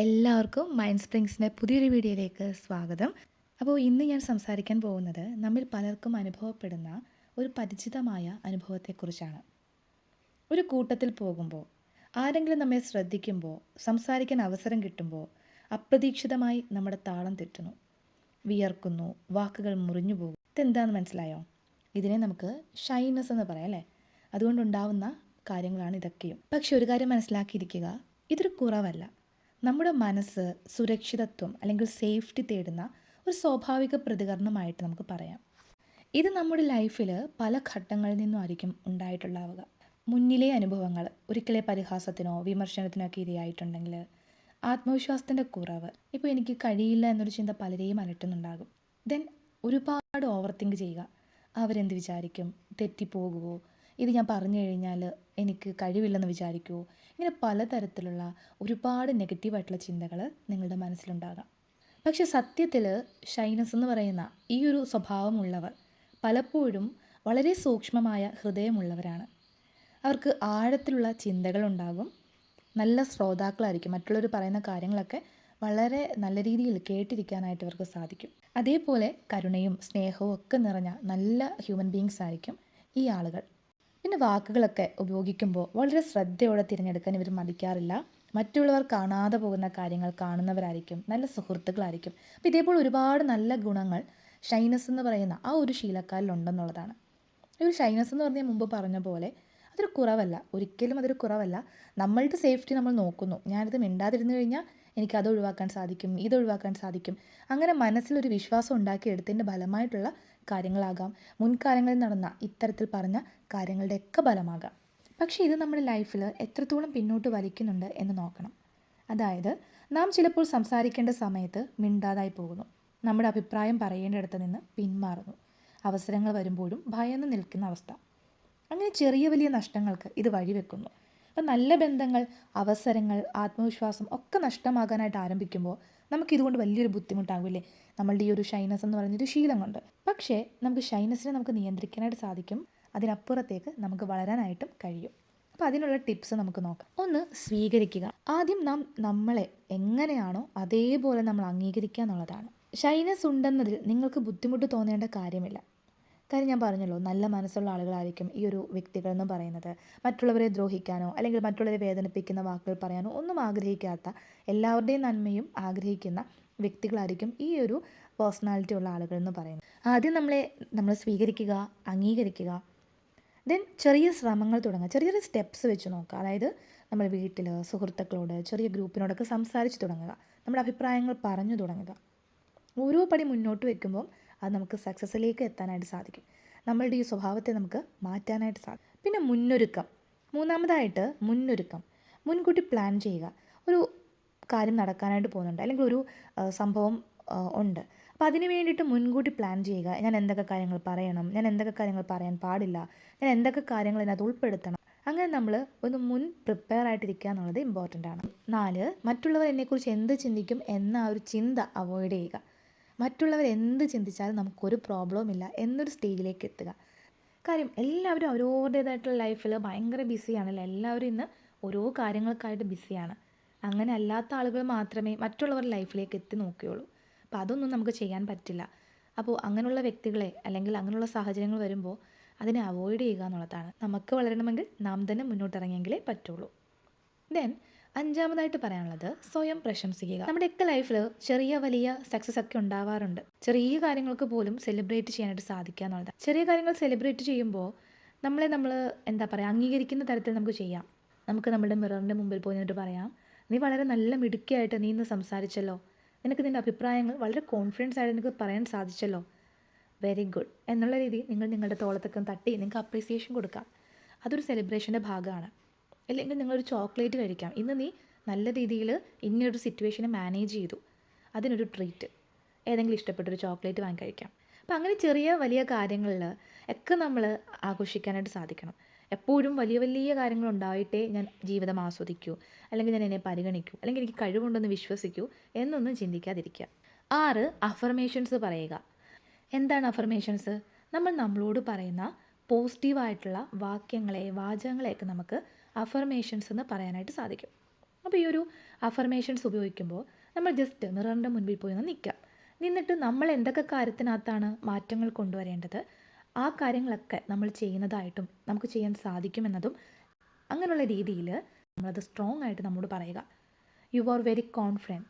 എല്ലാവർക്കും മൈൻഡ് സ്പ്രിങ്സിന്റെ പുതിയൊരു വീഡിയോയിലേക്ക് സ്വാഗതം. അപ്പോൾ ഇന്ന് ഞാൻ സംസാരിക്കാൻ പോകുന്നത് നമ്മിൽ പലർക്കും അനുഭവപ്പെടുന്ന ഒരു പരിചിതമായ അനുഭവത്തെക്കുറിച്ചാണ്. ഒരു കൂട്ടത്തിൽ പോകുമ്പോൾ ആരെങ്കിലും നമ്മെ ശ്രദ്ധിക്കുമ്പോൾ സംസാരിക്കാൻ അവസരം കിട്ടുമ്പോൾ അപ്രതീക്ഷിതമായി നമ്മുടെ താളം തെറ്റുന്നു. വിയർക്കുന്നു വാക്കുകൾ മുറിഞ്ഞു പോകും ഇതെന്താണെന്ന് മനസ്സിലായോ? ഇതിനെ നമുക്ക് ഷൈനസ് എന്ന് പറയാം അല്ലേ? അതുകൊണ്ടുണ്ടാവുന്ന കാര്യങ്ങളാണ് ഇതൊക്കെയും. പക്ഷെ ഒരു കാര്യം മനസ്സിലാക്കിയിരിക്കുക ഇതൊരു കുറവല്ല. നമ്മുടെ മനസ്സ് സുരക്ഷിതത്വം അല്ലെങ്കിൽ സേഫ്റ്റി തേടുന്ന ഒരു സ്വാഭാവിക പ്രതികരണമായിട്ട് നമുക്ക് പറയാം. ഇത് നമ്മുടെ ലൈഫിൽ പല ഘട്ടങ്ങളിൽ നിന്നും ആയിരിക്കും ഉണ്ടായിട്ടുണ്ടാവുക മുന്നിലെ അനുഭവങ്ങൾ ഒരിക്കലെ പരിഹാസത്തിനോ വിമർശനത്തിനോ ഒക്കെ ഇരയായിട്ടുണ്ടെങ്കിൽ ആത്മവിശ്വാസത്തിന്റെ കുറവ് ഇപ്പോൾ എനിക്ക് കഴിയില്ല എന്നൊരു ചിന്ത പലരെയും അലട്ടുന്നുണ്ടാകും. ദെൻ ഒരുപാട് ഓവർ തിങ്ക് ചെയ്യുക. അവരെന്ത് വിചാരിക്കും? തെറ്റിപ്പോകുമോ ഇത് ഞാൻ പറഞ്ഞു കഴിഞ്ഞാൽ എനിക്ക് കഴിവില്ലെന്ന് വിചാരിക്കുമോ ഇങ്ങനെ പലതരത്തിലുള്ള ഒരുപാട് നെഗറ്റീവായിട്ടുള്ള ചിന്തകൾ നിങ്ങളുടെ മനസ്സിലുണ്ടാകാം. പക്ഷെ സത്യത്തിൽ ഷൈനസ് എന്ന് പറയുന്ന ഈ ഒരു സ്വഭാവമുള്ളവർ പലപ്പോഴും വളരെ സൂക്ഷ്മമായ ഹൃദയമുള്ളവരാണ്. അവർക്ക് ആഴത്തിലുള്ള ചിന്തകളുണ്ടാകും. നല്ല ശ്രോതാക്കളായിരിക്കും. മറ്റുള്ളവർ പറയുന്ന കാര്യങ്ങളൊക്കെ വളരെ നല്ല രീതിയിൽ കേട്ടിരിക്കാനായിട്ട് ഇവർക്ക് സാധിക്കും. അതേപോലെ കരുണയും സ്നേഹവും ഒക്കെ നിറഞ്ഞ നല്ല ഹ്യൂമൻ ബീങ്സ് ആയിരിക്കും ഈ ആളുകൾ. പിന്നെ വാക്കുകളൊക്കെ ഉപയോഗിക്കുമ്പോൾ വളരെ ശ്രദ്ധയോടെ തിരഞ്ഞെടുക്കാൻ ഇവർ മടിക്കാറില്ല. മറ്റുള്ളവർ കാണാതെ പോകുന്ന കാര്യങ്ങൾ കാണുന്നവരായിരിക്കും. നല്ല സുഹൃത്തുക്കളായിരിക്കും. അപ്പോൾ ഇതേപോലെ ഒരുപാട് നല്ല ഗുണങ്ങൾ ഷൈനസ് എന്ന് പറയുന്ന ആ ഒരു ശീലക്കാരിലുണ്ടെന്നുള്ളതാണ് ഈ ഒരു ഷൈനസ് എന്ന് പറഞ്ഞാൽ മുമ്പ് പറഞ്ഞ പോലെ അതൊരു കുറവല്ല. ഒരിക്കലും അതൊരു കുറവല്ല. നമ്മളുടെ സേഫ്റ്റി നമ്മൾ നോക്കുന്നു. ഞാനിത് മിണ്ടാതിരുന്നു കഴിഞ്ഞാൽ എനിക്ക് അത് ഒഴിവാക്കാൻ സാധിക്കും ഇത് ഒഴിവാക്കാൻ സാധിക്കും. അങ്ങനെ മനസ്സിലൊരു വിശ്വാസം ഉണ്ടാക്കിയെടുത്തതിന്റെ ഫലമായിട്ടുള്ള കാര്യങ്ങളാകാം. മുൻകാലങ്ങളിൽ നടന്ന ഇത്തരത്തിൽ പറഞ്ഞ കാര്യങ്ങളുടെയൊക്കെ ഫലമാകാം. പക്ഷേ ഇത് നമ്മുടെ ലൈഫിൽ എത്രത്തോളം പിന്നോട്ട് വലിക്കുന്നുണ്ട് എന്ന് നോക്കണം. അതായത് നാം ചിലപ്പോൾ സംസാരിക്കേണ്ട സമയത്ത് മിണ്ടാതായി പോകുന്നു. നമ്മുടെ അഭിപ്രായം പറയേണ്ടിടത്ത് നിന്ന് പിന്മാറുന്നു. അവസരങ്ങൾ വരുമ്പോഴും ഭയന്ന് നിൽക്കുന്ന അവസ്ഥ. അങ്ങനെ ചെറിയ വലിയ നഷ്ടങ്ങൾക്ക് ഇത് വഴിവെക്കുന്നു. അപ്പം നല്ല ബന്ധങ്ങൾ അവസരങ്ങൾ ആത്മവിശ്വാസം ഒക്കെ നഷ്ടമാകാനായിട്ട് ആരംഭിക്കുമ്പോൾ നമുക്കിതുകൊണ്ട് വലിയൊരു ബുദ്ധിമുട്ടാകില്ലേ? നമ്മളുടെ ഈ ഒരു ഷൈനസ് എന്ന് പറയുന്നൊരു ശീലം കൊണ്ട്. പക്ഷേ നമുക്ക് ഷൈനസിനെ നമുക്ക് നിയന്ത്രിക്കാനായിട്ട് സാധിക്കും. അതിനപ്പുറത്തേക്ക് നമുക്ക് വളരാനായിട്ടും കഴിയും. അപ്പോൾ അതിനുള്ള ടിപ്സ് നമുക്ക് നോക്കാം. ഒന്ന് സ്വീകരിക്കുക. ആദ്യം നാം നമ്മളെ എങ്ങനെയാണോ അതേപോലെ നമ്മൾ അംഗീകരിക്കുക എന്നുള്ളതാണ്. ഷൈനസ് ഉണ്ടെന്നതിൽ നിങ്ങൾക്ക് ബുദ്ധിമുട്ട് തോന്നേണ്ട കാര്യമില്ല. കാര്യം ഞാൻ പറഞ്ഞല്ലോ നല്ല മനസ്സുള്ള ആളുകളായിരിക്കും ഈ ഒരു വ്യക്തികളെന്ന് പറയുന്നത്. മറ്റുള്ളവരെ ദ്രോഹിക്കാനോ അല്ലെങ്കിൽ മറ്റുള്ളവരെ വേദനിപ്പിക്കുന്ന വാക്കുകൾ പറയാനോ ഒന്നും ആഗ്രഹിക്കാത്ത എല്ലാവരുടെയും നന്മയും ആഗ്രഹിക്കുന്ന വ്യക്തികളായിരിക്കും ഈ ഒരു പേഴ്സണാലിറ്റി ഉള്ള ആളുകൾ എന്ന് പറയുന്നത്. ആദ്യം നമ്മളെ നമ്മൾ സ്വീകരിക്കുക അംഗീകരിക്കുക ദെൻ ചെറിയ ശ്രമങ്ങൾ തുടങ്ങുക ചെറിയ ചെറിയ സ്റ്റെപ്സ് വെച്ച് നോക്കുക. അതായത് നമ്മൾ വീട്ടിൽ സുഹൃത്തുക്കളോട് ചെറിയ ഗ്രൂപ്പിനോടൊക്കെ സംസാരിച്ച് തുടങ്ങുക. നമ്മുടെ അഭിപ്രായങ്ങൾ പറഞ്ഞു തുടങ്ങുക. ഓരോ പടി മുന്നോട്ട് വെക്കുമ്പോൾ അത് നമുക്ക് സക്സസ്സിലേക്ക് എത്താനായിട്ട് സാധിക്കും. നമ്മളുടെ ഈ സ്വഭാവത്തെ നമുക്ക് മാറ്റാനായിട്ട് സാധിക്കും. പിന്നെ മുന്നൊരുക്കം. മൂന്നാമതായിട്ട് മുന്നൊരുക്കം. മുൻകൂട്ടി പ്ലാൻ ചെയ്യുക. ഒരു കാര്യം നടക്കാനായിട്ട് പോകുന്നുണ്ട്. അല്ലെങ്കിൽ ഒരു സംഭവം ഉണ്ട്. അപ്പോൾ അതിന് വേണ്ടിയിട്ട് മുൻകൂട്ടി പ്ലാൻ ചെയ്യുക. ഞാൻ എന്തൊക്കെ കാര്യങ്ങൾ പറയണം? ഞാൻ എന്തൊക്കെ കാര്യങ്ങൾ പറയാൻ പാടില്ല? ഞാൻ എന്തൊക്കെ കാര്യങ്ങൾ ഇതിനകത്ത് ഉൾപ്പെടുത്തണം? അങ്ങനെ നമ്മൾ ഒന്ന് മുൻ പ്രിപ്പയർ ആയിട്ടിരിക്കുക എന്നുള്ളത് ഇമ്പോർട്ടന്റ് ആണ്. നാല് മറ്റുള്ളവർ എന്നെക്കുറിച്ച് എന്ത് ചിന്തിക്കും എന്ന ആ ഒരു ചിന്ത അവോയ്ഡ് ചെയ്യുക. മറ്റുള്ളവർ എന്ത് ചിന്തിച്ചാലും നമുക്കൊരു പ്രോബ്ലവും ഇല്ല എന്നൊരു സ്റ്റേജിലേക്ക് എത്തുക. കാര്യം എല്ലാവരും അവരവരുടേതായിട്ടുള്ള ലൈഫിൽ ഭയങ്കര ബിസിയാണല്ലോ എല്ലാവരും ഇന്ന് ഓരോ കാര്യങ്ങൾക്കായിട്ട് ബിസിയാണ് അങ്ങനെ അല്ലാത്ത ആളുകൾ മാത്രമേ മറ്റുള്ളവരുടെ ലൈഫിലേക്ക് എത്തി നോക്കുകയുള്ളൂ. അപ്പോൾ അതൊന്നും നമുക്ക് ചെയ്യാൻ പറ്റില്ല. അപ്പോൾ അങ്ങനെയുള്ള വ്യക്തികളെ അല്ലെങ്കിൽ അങ്ങനെയുള്ള സാഹചര്യങ്ങൾ വരുമ്പോൾ അതിനെ അവോയ്ഡ് ചെയ്യുക എന്നുള്ളതാണ്. നമുക്ക് വളരണമെങ്കിൽ നാം തന്നെ മുന്നോട്ടിറങ്ങിയെങ്കിലേ പറ്റുള്ളൂ. ദെൻ അഞ്ചാമതായിട്ട് പറയാനുള്ളത് സ്വയം പ്രശംസിക്കുക. നമ്മുടെയൊക്കെ ലൈഫിൽ ചെറിയ വലിയ സക്സസ് ഒക്കെ ഉണ്ടാവാറുണ്ട്. ചെറിയ കാര്യങ്ങൾക്ക് പോലും സെലിബ്രേറ്റ് ചെയ്യാനായിട്ട് സാധിക്കുക എന്നുള്ളതാണ്. ചെറിയ കാര്യങ്ങൾ സെലിബ്രേറ്റ് ചെയ്യുമ്പോൾ നമ്മളെ നമ്മൾ എന്താ പറയുക അംഗീകരിക്കുന്ന തരത്തിൽ നമുക്ക് ചെയ്യാം. നമുക്ക് നമ്മുടെ മിററിന്റെ മുമ്പിൽ പോയി നിന്നിട്ട് പറയാം നീ വളരെ നല്ല മിടുക്കിയായിട്ട് നീ ഇന്ന് സംസാരിച്ചല്ലോ. നിനക്ക് നിന്റെ അഭിപ്രായങ്ങൾ വളരെ കോൺഫിഡൻസ് ആയിട്ട് നിനക്ക് പറയാൻ സാധിച്ചല്ലോ. വെരി ഗുഡ് എന്നുള്ള രീതിയിൽ നിങ്ങൾ നിങ്ങളുടെ തോളത്തൊക്കെ തട്ടി നിങ്ങൾക്ക് അപ്രീസിയേഷൻ കൊടുക്കാം. അതൊരു സെലിബ്രേഷന്റെ ഭാഗമാണ്. അല്ലെങ്കിൽ നിങ്ങളൊരു ചോക്ലേറ്റ് കഴിക്കാം. ഇന്ന് നീ നല്ല രീതിയിൽ ഇങ്ങനൊരു സിറ്റുവേഷനെ മാനേജ് ചെയ്തു. അതിനൊരു ട്രീറ്റ് ഏതെങ്കിലും ഇഷ്ടപ്പെട്ടൊരു ചോക്ലേറ്റ് വാങ്ങി കഴിക്കാം. അപ്പം അങ്ങനെ ചെറിയ വലിയ കാര്യങ്ങളിൽ ഒക്കെ നമ്മൾ ആഘോഷിക്കാനായിട്ട് സാധിക്കണം. എപ്പോഴും വലിയ വലിയ കാര്യങ്ങൾ ഉണ്ടായിട്ടേ ഞാൻ ജീവിതം ആസ്വദിക്കൂ. അല്ലെങ്കിൽ ഞാൻ എന്നെ പരിഗണിക്കൂ. അല്ലെങ്കിൽ എനിക്ക് കഴിവുണ്ടെന്ന് വിശ്വസിക്കൂ എന്നൊന്നും ചിന്തിക്കാതിരിക്കുക. ആറ് അഫർമേഷൻസ് പറയുക. എന്താണ് അഫർമേഷൻസ് നമ്മൾ നമ്മളോട് പറയുന്ന പോസിറ്റീവായിട്ടുള്ള വാക്യങ്ങളെ വാചകങ്ങളെയൊക്കെ നമുക്ക് അഫർമേഷൻസ് എന്ന് പറയാനായിട്ട് സാധിക്കും. അപ്പോൾ ഈ ഒരു അഫർമേഷൻസ് ഉപയോഗിക്കുമ്പോൾ നമ്മൾ ജസ്റ്റ് മിററിന്റെ മുൻപിൽ പോയി ഒന്ന് നിൽക്കാം. നിന്നിട്ട് നമ്മൾ എന്തൊക്കെ കാര്യത്തിനകത്താണ് മാറ്റങ്ങൾ കൊണ്ടുവരേണ്ടത്? ആ കാര്യങ്ങളൊക്കെ നമ്മൾ ചെയ്യുന്നതായിട്ടും നമുക്ക് ചെയ്യാൻ സാധിക്കുമെന്നതും അങ്ങനെയുള്ള രീതിയിൽ നമ്മളത് സ്ട്രോങ് ആയിട്ട് നമ്മോട് പറയുക. You are very confident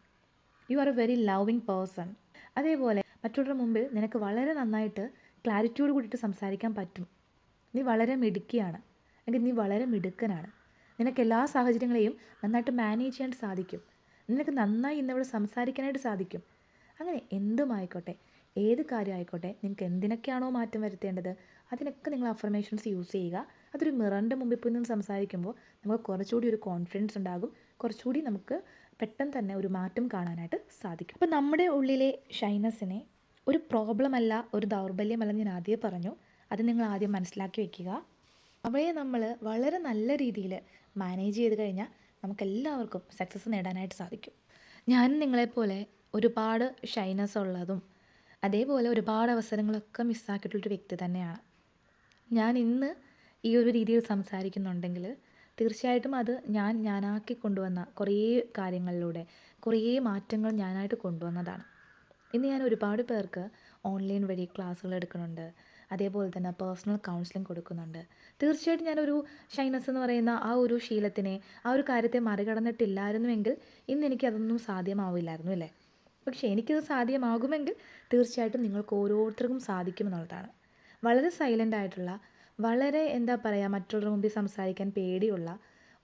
you are a very loving person അതേപോലെ മറ്റുള്ളവരുടെ മുമ്പിൽ നിനക്ക് വളരെ നന്നായിട്ട് ക്ലാരിറ്റിയോട് കൂടിയിട്ട് സംസാരിക്കാൻ പറ്റും. നീ വളരെ മിടുക്കിയാണ്. അല്ലെങ്കിൽ നീ വളരെ മിടുക്കനാണ്. നിനക്ക് എല്ലാ സാഹചര്യങ്ങളെയും നന്നായിട്ട് മാനേജ് ചെയ്യാൻ സാധിക്കും. നിനക്ക് നന്നായി ഇന്നിവിടെ സംസാരിക്കാനായിട്ട് സാധിക്കും. അങ്ങനെ എന്തുമായിക്കോട്ടെ ഏത് കാര്യമായിക്കോട്ടെ നിങ്ങൾക്ക് എന്തിനൊക്കെയാണോ മാറ്റം വരുത്തേണ്ടത് അതിനൊക്കെ നിങ്ങൾ അഫർമേഷൻസ് യൂസ് ചെയ്യുക. അതൊരു മിററിന്റെ മുമ്പിൽ പോയി നിന്ന് സംസാരിക്കുമ്പോൾ നമുക്ക് കുറച്ചുകൂടി ഒരു കോൺഫിഡൻസ് ഉണ്ടാകും. കുറച്ചുകൂടി നമുക്ക് പെട്ടെന്ന് തന്നെ ഒരു മാറ്റം കാണാനായിട്ട് സാധിക്കും. അപ്പോൾ നമ്മുടെ ഉള്ളിലെ ഷൈനസിനെ ഒരു പ്രോബ്ലമല്ല ഒരു ദൗർബല്യമല്ല ഞാൻ ആദ്യമേ പറഞ്ഞു. അത് നിങ്ങൾ ആദ്യം മനസ്സിലാക്കി വെക്കുക. അവയെ നമ്മൾ വളരെ നല്ല രീതിയിൽ മാനേജ് ചെയ്ത് കഴിഞ്ഞാൽ നമുക്കെല്ലാവർക്കും സക്സസ് നേടാനായിട്ട് സാധിക്കും. ഞാൻ നിങ്ങളെപ്പോലെ ഒരുപാട് ഷൈനസ് ഉള്ളതും അതേപോലെ ഒരുപാട് അവസരങ്ങളൊക്കെ മിസ്സാക്കിയിട്ടുള്ളൊരു വ്യക്തി തന്നെയാണ്. ഞാൻ ഇന്ന് ഈ ഒരു രീതിയിൽ സംസാരിക്കുന്നുണ്ടെങ്കിൽ തീർച്ചയായിട്ടും അത് ഞാൻ ഞാനാക്കി കൊണ്ടുവന്ന കുറേ കാര്യങ്ങളിലൂടെ കുറേ മാറ്റങ്ങൾ ഞാനായിട്ട് കൊണ്ടുവന്നതാണ്. ഇന്ന് ഞാൻ ഒരുപാട് പേർക്ക് ഓൺലൈൻ വഴി ക്ലാസ്സുകൾ എടുക്കുന്നുണ്ട്. അതേപോലെ തന്നെ പേഴ്സണൽ കൗൺസിലിംഗ് കൊടുക്കുന്നുണ്ട്. തീർച്ചയായിട്ടും ഞാനൊരു ഷൈനസ് എന്ന് പറയുന്ന ആ ഒരു ശീലത്തിനെ ആ ഒരു കാര്യത്തെ മറികടന്നിട്ടില്ലായിരുന്നുവെങ്കിൽ ഇന്ന് എനിക്കതൊന്നും സാധ്യമാവില്ലായിരുന്നു അല്ലേ? പക്ഷേ എനിക്കത് സാധ്യമാകുമെങ്കിൽ തീർച്ചയായിട്ടും നിങ്ങൾക്ക് ഓരോരുത്തർക്കും സാധിക്കുമെന്നുള്ളതാണ് വളരെ സൈലന്റ് ആയിട്ടുള്ള വളരെ എന്താ പറയുക മറ്റുള്ളവരുടെ മുമ്പിൽ സംസാരിക്കാൻ പേടിയുള്ള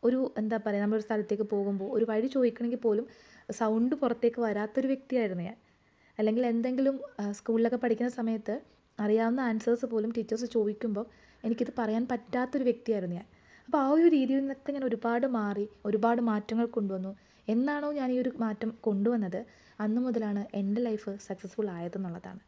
ഒരു എന്താ പറയുക നമ്മളൊരു സ്ഥലത്തേക്ക് പോകുമ്പോൾ ഒരു വഴി ചോദിക്കണമെങ്കിൽ പോലും സൗണ്ട് പുറത്തേക്ക് വരാത്തൊരു വ്യക്തിയായിരുന്നു ഞാൻ. അല്ലെങ്കിൽ എന്തെങ്കിലും സ്കൂളിലൊക്കെ പഠിക്കുന്ന സമയത്ത് അറിയാവുന്ന ആൻസേഴ്സ് പോലും ടീച്ചേഴ്സ് ചോദിക്കുമ്പോൾ എനിക്കിത് പറയാൻ പറ്റാത്തൊരു വ്യക്തിയായിരുന്നു ഞാൻ. അപ്പോൾ ആ ഒരു രീതിയിൽ നിന്നൊക്കെ ഞാൻ ഒരുപാട് മാറി ഒരുപാട് മാറ്റങ്ങൾ കൊണ്ടുവന്നു. എന്നാണോ ഞാൻ ഈ ഒരു മാറ്റം കൊണ്ടുവന്നത്? അന്ന് മുതലാണ് എന്റെ ലൈഫ് സക്സസ്ഫുൾ ആയതെന്നുള്ളതാണ്.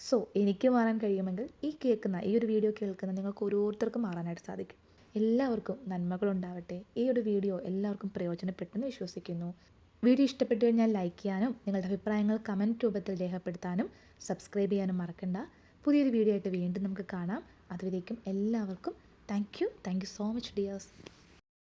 സോ എനിക്ക് മാറാൻ കഴിയുമെങ്കിൽ ഈ കേൾക്കുന്ന ഈ ഒരു വീഡിയോ കേൾക്കുന്ന നിങ്ങൾക്ക് ഓരോരുത്തർക്കും മാറാനായിട്ട് സാധിക്കും. എല്ലാവർക്കും നന്മകളുണ്ടാവട്ടെ ഈ ഒരു വീഡിയോ എല്ലാവർക്കും പ്രയോജനപ്പെട്ടെന്ന് വിശ്വസിക്കുന്നു. വീഡിയോ ഇഷ്ടപ്പെട്ടു കഴിഞ്ഞാൽ ലൈക്ക് ചെയ്യാനും നിങ്ങളുടെ അഭിപ്രായങ്ങൾ കമന്റ് രൂപത്തിൽ രേഖപ്പെടുത്താനും സബ്സ്ക്രൈബ് ചെയ്യാനും മറക്കണ്ട. പുതിയൊരു വീഡിയോ ആയിട്ട് വീണ്ടും നമുക്ക് കാണാം. അതുവരേക്കും എല്ലാവർക്കും thank you thank you so much dears